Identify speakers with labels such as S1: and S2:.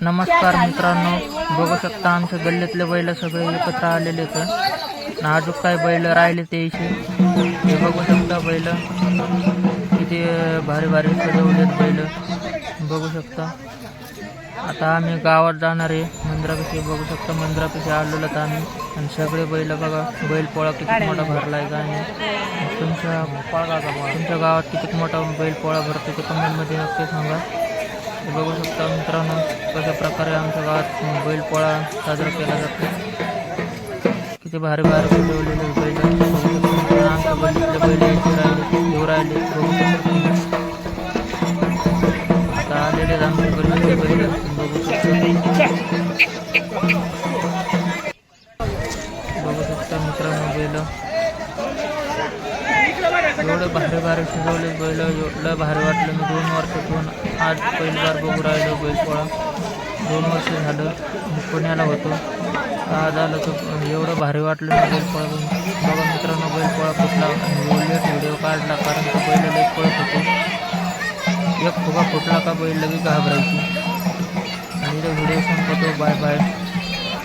S1: नमस्कार मित्रांनो बघू शकता आमच्या गल्लीतले बैल सगळे एकत्र आलेले आहेत. अजून काय बैल राहिले ते इथे. हे बघू शकता बैल. किती भारी भारी सजवलेत बैल. बघू शकता. आता आम्ही गावात जाणार आहे. मंदिरापाशी बघू शकता. मंदिरापाशी आलेलो तर आम्ही. आणि सगळे बैल बघा. बैल पोळा किती मोठा भरलाय का आणि तुमच्या तुमच्या गावात किती मोठा बैल पोळा भरतो ते कमेंटमध्ये नक्की सांगा. हे बघू शकता मित्रांनो कशा प्रकारे आमच्या गावात बैल पोळा साजरा केला जातो. किती भारी भारी सजवलेले बैल. आमच्या गल्लीतले बैल राहिले येऊ राहिले बघू शकता आता आलेले आहेत आमच्या गल्लीतले बैल. बघू शकतो. बघू शकता मित्रांनो बैल. एवढं भारी भारी शिजवले बैल एवढं भारी वाटलं मी दोन वर्षातून. आज पहिली बार बघू राहिलो बैलपोळा दोन वर्ष झालं मी पुण्याला होतो. आज आलं तर एवढं भारी वाटलं मी बैलपोळा बघून. बघा मित्रांनो बैलपोळा फुटला आणि व्हिडिओ काढला कारण तो बैल लई पळत होतो. एक फुगा फुटला का बैल लगेच घाबरायची. आणि इथे व्हिडिओ संपतो बाय बाय.